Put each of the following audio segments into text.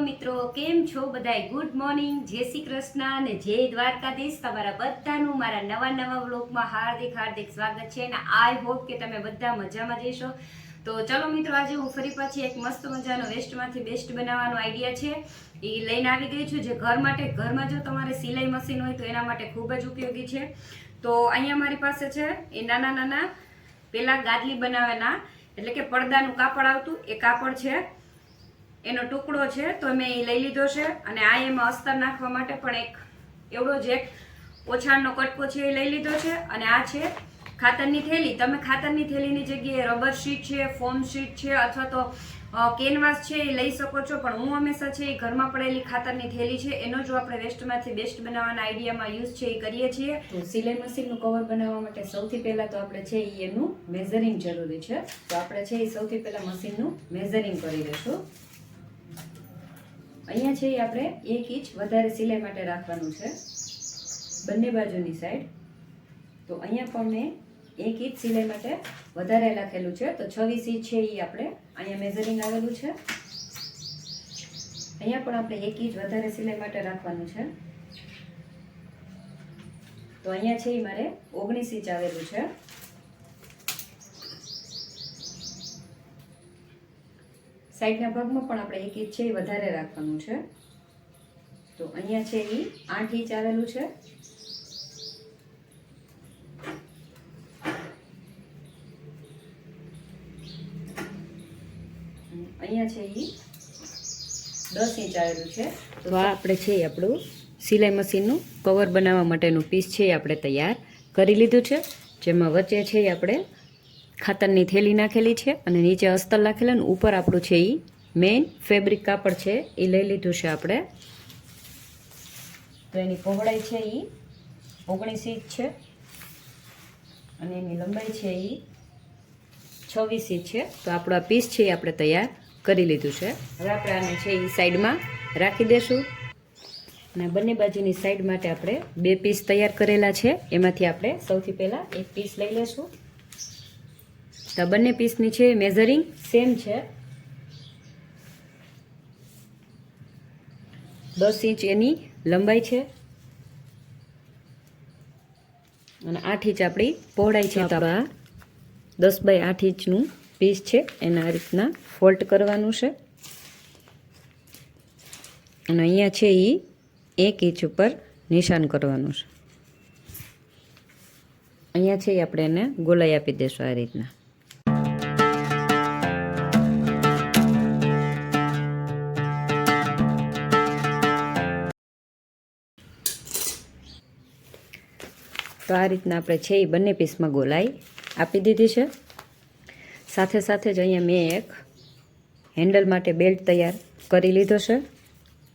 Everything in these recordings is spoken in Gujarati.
મિત્રો, કેમ છો બધાય? ગુડ મોર્નિંગ જય શ્રી કૃષ્ણ અને જય દ્વારકાધીશ. તમારા બધાનું મારા નવા નવા વ્લોગમાં હાર્દિક હાર્દિક સ્વાગત છે અને આઈ હોપ કે તમે બધા મજામાં જઈશો તો ચલો મિત્રો, આજે હું ફરી પાછી એક મસ્ત મજાનો વેસ્ટમાંથી બેસ્ટ બનાવવાનો આઈડિયા છે. એ લઈને આવી ગઈ છું. જે ઘર માટે, ઘરમાં જો તમારે સિલાઈ મશીન હોય તો એના માટે ખૂબ જ ઉપયોગી છે. તો અહીંયા મારી પાસે છે એ નાના નાના, પેલા ગાદલી બનાવવાના એટલે કે પડદાનું કાપડ આવતું, એ કાપડ છે. એનો ટુકડો છે, તો મેં એ લઈ લીધો છે અને આ એમાં અસ્તર નાખવા માટે પણ એક એવડો જ એક ઓછાણનો કટકો છે એ લઈ લીધો છે અને આ છે ખાતરની થેલી. તમે ખાતરની થેલીની જગ્યાએ રબર શીટ છે, ફોમ શીટ છે અથવા તો કેનવાસ છે એ લઈ શકો છો. પણ હું હંમેશા છે એ ઘરમાં પડેલી ખાતરની થેલી છે, એનો જો આપણે વેસ્ટમાંથી બેસ્ટ બનાવવાના આઈડિયામાં યુઝ છે એ કરીએ છીએ. તો સિલાઈ મશીનનું કવર બનાવવા માટે સૌથી પહેલાં તો આપણે છે એનું મેઝરિંગ જરૂરી છે. તો આપણે છે એ સૌથી પહેલાં મશીનનું મેઝરિંગ કરી લઈશું અહીંયા છે આપણે એક ઇંચ વધારે સિલાઈ માટે રાખવાનું છે, બંને બાજુની સાઈડ તો અહીંયા પણ મેં એક ઇંચ સિલાઈ માટે વધારે લખેલું છે, તો છવ્વીસ ઇંચ છે એ આપણે અહીંયા મેઝરિંગ આવેલું છે. અહીંયા પણ આપણે એક ઇંચ વધારે સિલાઈ માટે રાખવાનું છે. તો અહીંયા છે એ મારે ઓગણીસ ઇંચ આવેલું છે. સાઈડના ભાગમાં પણ આપણે એક ઇંચ છે એ વધારે રાખવાનું છે. તો અહીંયા છે એ આઠ ઇંચ આવેલું છે. અહીંયા છે એ દસ ઇંચ આવેલું છે. તો આ આપણે છે આપણું સિલાઈ મશીનનું કવર બનાવવા માટેનું પીસ છે એ આપણે તૈયાર કરી લીધું છે. જેમાં વચ્ચે છે એ આપણે ખાતરની થેલી નાખેલી છે અને નીચે અસ્તર નાખેલા અને ઉપર આપણું છે એ મેઇન ફેબ્રિક કાપડ છે એ લઈ લીધું છે આપણે. તો એની પહોળાઈ છે એ ઓગણીસ ઇંચ છે અને એની લંબાઈ છે એ છવ્વીસ ઇંચ છે. તો આપણો આ પીસ છે એ આપણે તૈયાર કરી લીધું છે. હવે આપણે આને છે એ સાઈડમાં રાખી દેશું. અને બંને બાજુની સાઈડ માટે આપણે બે પીસ તૈયાર કરેલા છે. એમાંથી આપણે સૌથી પહેલાં એક પીસ લઈ લેશું. તો બંને પીસની છે મેઝરિંગ, સેમ છે. દસ ઇંચ એની લંબાઈ છે. અને આઠ ઇંચ આપણી પહોળાઈ છે. તો દસ બાય આઠ ઇંચનું પીસ છે. એને આ રીતના ફોલ્ટ કરવાનું છે. અને અહીંયા છે એ એક ઇંચ ઉપર નિશાન કરવાનું છે. અહીંયા છે આપણે એને ગોલાઈ આપી દઈશું આ રીતના. તો આ રીતના આપણે છે એ બંને પીસમાં ગોલાઈ આપી દીધી છે. સાથે સાથે જ અહીંયા મેં એક હેન્ડલ માટે બેલ્ટ તૈયાર કરી લીધો છે.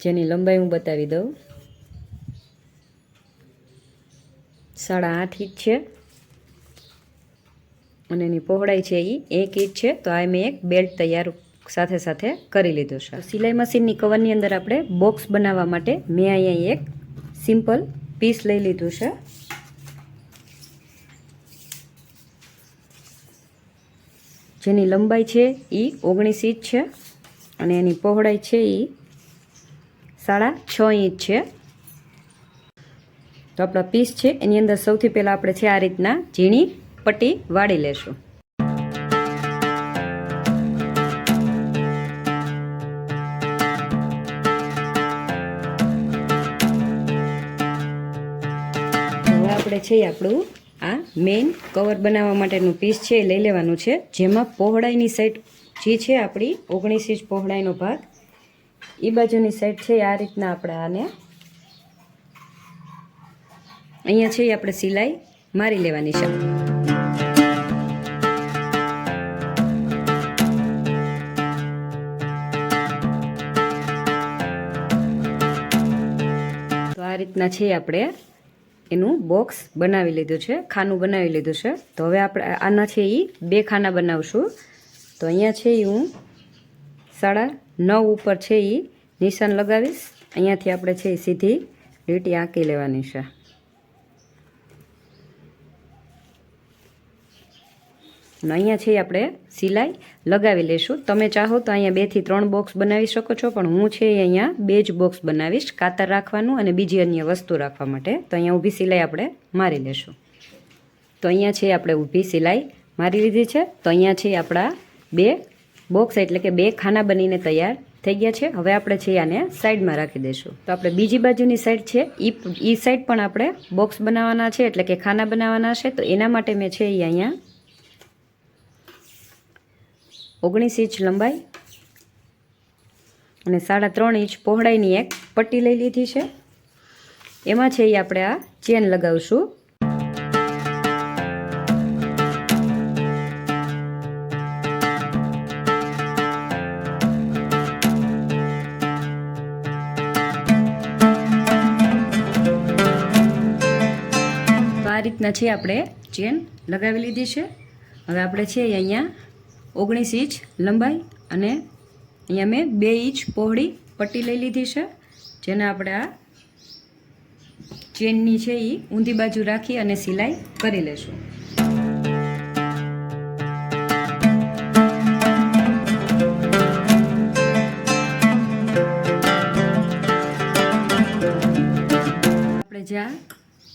જેની લંબાઈ હું બતાવી દઉં. સાડા આઠ ઇંચ છે. અને એની પહોળાઈ છે એ એક ઇંચ છે. તો આ મેં એક બેલ્ટ તૈયાર સાથે સાથે કરી લીધો છે. સિલાઈ મશીનની કવરની અંદર આપણે બોક્સ બનાવવા માટે મેં અહીંયા એક સિમ્પલ પીસ લઈ લીધું છે. જેની લંબાઈ છે એ ઓગણીસ ઇંચ છે અને એની પહોળાઈ છે એ સાડા છ ઇંચ છે. તો આપણા પીસ છે, એની અંદર સૌથી પહેલાં આપણે છે આ રીતના ઝીણી પટ્ટી વાળી લેશું. આપણે છે આપણું આ મેઇન કવર બનાવવા માટેનું પીસ છે, એ લઈ લેવાનું છે. જેમાં પહોળાઈની સાઈડ જે છે આપણી ઓગણીસ ઇંચ પહોળાઈનો ભાગ એ બાજુની સાઈડ છે, આ રીતના આપણે આને અહીંયા છે એ આપણે સિલાઈ મારી લેવાની છે. રીતના છે આપણે એનું બોક્સ બનાવી લીધું છે, ખાનું બનાવી લીધું છે. તો હવે આપણે આના છે એ બે ખાના બનાવશું. તો અહીંયા છે એ હું સાડા નવ ઉપર છે એ નિશાન લગાવીશ. અહીંયાથી આપણે છે એ સીધી લીટી આંકી લેવાની છે. અને અહીંયા છે આપણે સિલાઈ. લગાવી લેશું. તમે ચાહો તો અહીંયા બેથી ત્રણ બોક્સ બનાવી શકો છો, પણ હું છે અહીંયા બે જ બોક્સ બનાવીશ. કાતર રાખવાનું અને બીજી અન્ય વસ્તુ રાખવા માટે. તો અહીંયા ઊભી સિલાઈ આપણે મારી લેશું. તો અહીંયા છે આપણે ઊભી સિલાઈ મારી લીધી છે. તો અહીંયા છે આપણા બે બોક્સ એટલે કે બે ખાના બનીને તૈયાર થઈ ગયા છે. હવે આપણે છે આને સાઈડમાં રાખી દઈશું. તો આપણે બીજી બાજુની સાઈડ છે. એ એ સાઈડ પણ આપણે બોક્સ બનાવવાના છે, એટલે કે ખાના બનાવવાના છે. તો એના માટે મેં છે અહીંયા ઓગણીસ ઇંચ લંબાઈ અને સાડા ત્રણ ઇંચ પહોળાઈની એક પટ્ટી લઈ લીધી છે. એમાં છે એ આપણે આ ચેન લગાવશું. આ રીતના છે આપણે ચેન લગાવી લીધી છે. હવે આપણે છે અહીંયા ઓગણીસ ઇંચ લંબાઈ અને અહીંયા મેં બે ઇંચ પહોળી પટ્ટી લઈ લીધી છે, જેને આપણે આ ચેનની છે એ ઊંધી બાજુ રાખી અને સિલાઈ કરી લેશું. આપણે જ્યાં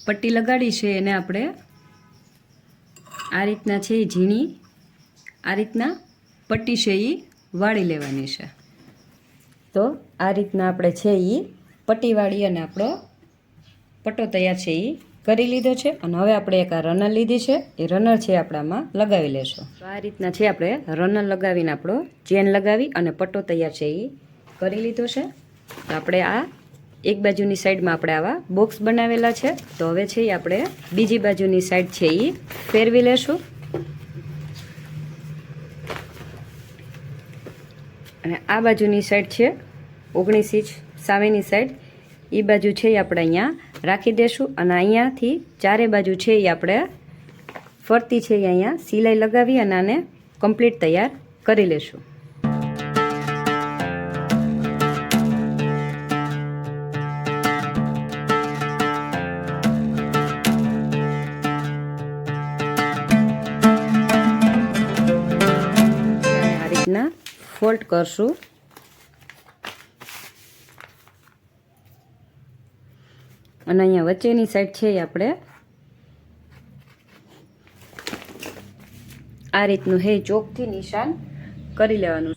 પટ્ટી લગાડી છે એને આપણે આ રીતના છે એ ઝીણી આ રીતના પટ્ટી છે એ વાળી લેવાની છે. તો આ રીતના આપણે છે એ પટ્ટી વાળી અને આપણો પટ્ટો તૈયાર છે એ કરી લીધો છે અને હવે આપણે એક આ રનર લીધી છે. એ રનર છે આપણામાં લગાવી લેશું. તો આ રીતના છે આપણે રનર લગાવીને આપણો ચેન લગાવી અને પટ્ટો તૈયાર છે એ કરી લીધો છે. તો આપણે આ એક બાજુની સાઈડમાં આપણે આવા બોક્સ બનાવેલા છે. તો હવે છે એ આપણે બીજી બાજુની સાઈડ છે એ ફેરવી લેશું. અને આ બાજુની સાઈડ છે, ઓગણીસ ઇંચ સામેની સાઈડ એ બાજુ છે એ આપણે અહીંયા રાખી દઈશું અને અહીંયાથી ચારે બાજુ છે એ આપણે ફરતી છે એ અહીંયા સિલાઈ લગાવી અને આને કમ્પ્લીટ તૈયાર કરી લેશું. ફોલ્ડ કરશું. અને અહીંયા વચ્ચેની સાઈડ છે આપણે આ રીતનું હે ચોકથી નિશાન કરી લેવાનું.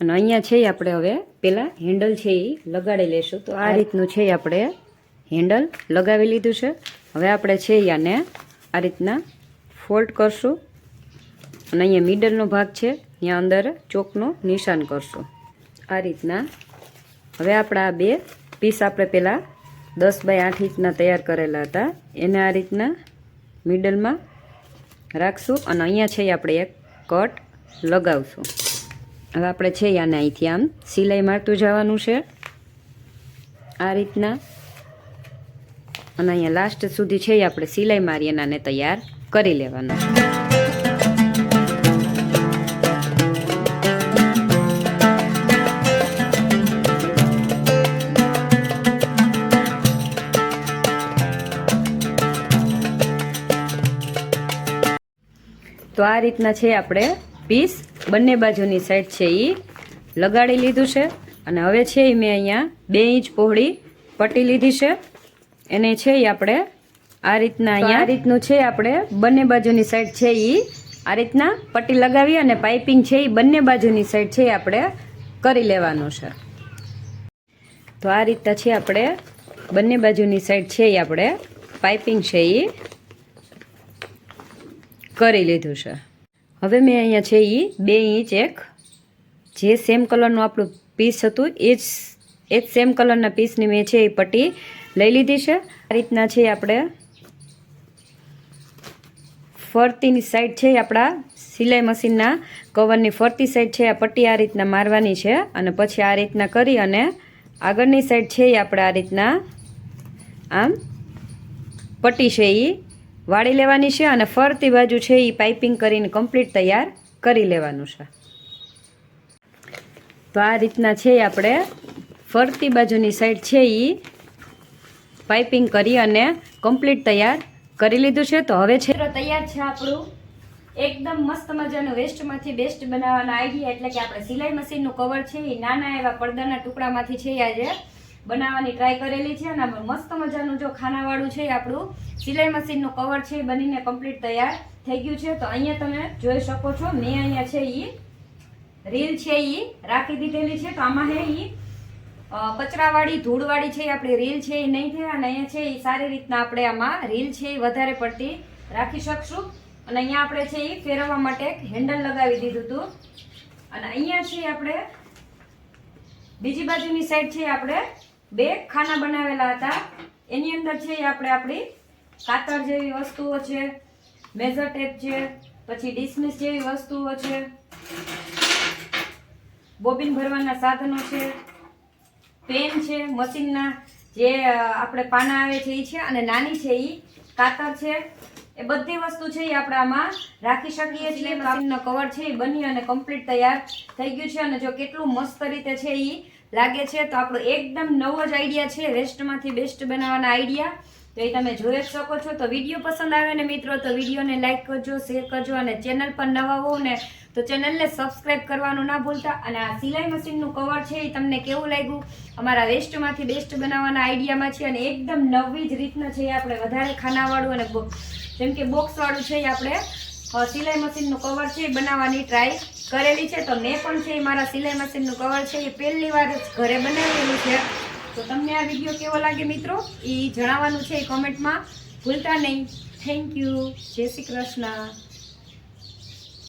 અને અહીંયા છે આપણે હવે પેલા હેન્ડલ છે એ લગાડી લેશું. તો આ રીતનું છે આપણે હેન્ડલ લગાવી લીધું છે. હવે આપણે છે આને આ રીતના ફોલ્ડ કરશું. અને અહીંયા મિડલનો ભાગ છે. ત્યાં અંદર ચોકનું નિશાન કરશું. આ રીતના હવે આપણા આ બે પીસ આપણે પહેલાં દસ બાય આઠ ઇંચના તૈયાર કરેલા હતા. એને આ રીતના મિડલમાં રાખશું અને અહીંયા છે આપણે એક કટ લગાવશું. હવે આપણે છે આને અહીંથી આમ સિલાઈ મારતું જવાનું છે. આ રીતના અને અહીંયા લાસ્ટ સુધી છે આપણે સિલાઈ મારી અને તૈયાર કરી લેવાનું તો આ રીતના છે આપણે પીસ. બંને બાજુની સાઈડ છે એ લગાડી લીધું છે. અને હવે છે એ મેં અહીંયા બે ઇંચ પહોળી પટ્ટી લીધી છે. એને છે એ આપણે આ રીતના અહીંયા આ રીતનું છે આપણે બંને બાજુની સાઈડ છે એ આ રીતના પટ્ટી લગાવી અને પાઇપિંગ છે એ બંને બાજુની સાઈડ છે એ આપણે કરી લેવાનું છે. તો આ રીતના છે આપણે બંને બાજુની સાઈડ છે એ આપણે પાઇપિંગ છે એ કરી લીધું છે. હવે મેં અહીંયા છે એ બે ઇંચ એક. જે સેમ કલરનું આપણું પીસ હતું, એ જ એ જ સેમ કલરના પીસની મેં છે એ પટ્ટી લઈ લીધી છે. આ રીતના છે આપણે ફરતીની સાઈડ છે આપણા સિલાઈ મશીનના કવરની ફરતી સાઈડ છે આ પટ્ટી આ રીતના મારવાની છે અને પછી આ રીતના કરી અને આગળની સાઈડ છે એ આપણે આ રીતના આમ પટ્ટી છે એ વાળી લેવાની છે અને ફરતી બાજુ છે એ પાઇપિંગ કરીને કમ્પ્લીટ તૈયાર કરી લેવાનું છે. તો આ રીતના છે આપણે ફરતી બાજુની સાઈડ છે એ પાઇપિંગ કરી અને કમ્પ્લીટ તૈયાર કરી લીધું છે. તો હવે છે તૈયાર છે આપણું. એકદમ મસ્ત મજાનું વેસ્ટમાંથી બેસ્ટ બનાવવાનો આઈડિયા એટલે કે આપણે સિલાઈ મશીનનું કવર છે એ નાના એવા પડદાના ટુકડામાંથી છે આજે બનાવવાની ટ્રાય કરેલી છે અને મસ્ત મજાનું જો ખાનાવાળું છે એ આપણું સિલાઈ મશીનનું કવર છે એ બનીને કમ્પ્લીટ તૈયાર થઈ ગયું છે. તો અહીંયા તમે જોઈ શકો છો, મેં અહીંયા છે એ રીલ છે એ રાખી દીધેલી છે. તો આમાં હે એ કચરાવાળી, ધૂળવાળી છે એ આપણી રીલ છે એ નહીં થાય. અને અહીંયા છે એ સારી રીતના આપણે આમાં રીલ છે એ વધારે પડતી રાખી શકશું. અને અહીંયા આપણે છે એ ફેરવવા માટે એક હેન્ડલ લગાવી દીધું હતું. અને અહીંયા છે આપણે બીજી બાજુની સાઈડ છે આપણે બે ખાના બનાવેલા હતા. એની અંદર છે એ આપણે આપણી કાતર જેવી વસ્તુઓ છે મેઝર ટેપ છે, પછી ડિસમિસ જેવી વસ્તુઓ છે, બોબિન ભરવાના સાધનો છે, પેન છે, મશીનના જે આપણે પાના આવે છે એ છે અને નાની છે એ કાતર છે. એ બધી વસ્તુ છે એ આપણે આમાં રાખી શકીએ છીએ. મશીનનો કવર છે એ બની અને કમ્પ્લીટ તૈયાર થઈ ગયું છે. અને જો કેટલું મસ્ત રીતે છે એ લાગે છે તો આપણો એકદમ નવો જ આઈડિયા છે. વેસ્ટમાંથી બેસ્ટ બનાવવાના આઈડિયા તો એ તમે જોઈ શકો છો. તો વીડિયો પસંદ આવે ને મિત્રો, તો વિડીયોને લાઇક કરજો શેર કરજો અને ચેનલ પર નવા હોવ ને, તો ચેનલને સબસ્ક્રાઈબ કરવાનું ના ભૂલતા. અને આ સિલાઈ મશીનનું કવર છે, એ તમને કેવું લાગ્યું? અમારા વેસ્ટમાંથી બેસ્ટ બનાવવાના આઈડિયામાં છે અને એકદમ નવી જ રીતના છે આપણે વધારે ખાનાવાળું અને જેમ કે બોક્સવાળું છે એ આપણે સિલાઈ મશીનનું કવર છે, એ બનાવવાની ટ્રાય કરેલી છે. તો મેં પણ છે મારા સિલાઈ મશીનનું કવર છે, એ પહેલી વાર જ ઘરે બનાવેલું છે. તો તમને આ વીડિયો કેવો લાગે મિત્રો? એ જણાવવાનું છે કોમેન્ટમાં ભૂલતા નહીં. થેન્ક યુ જય શ્રી કૃષ્ણ.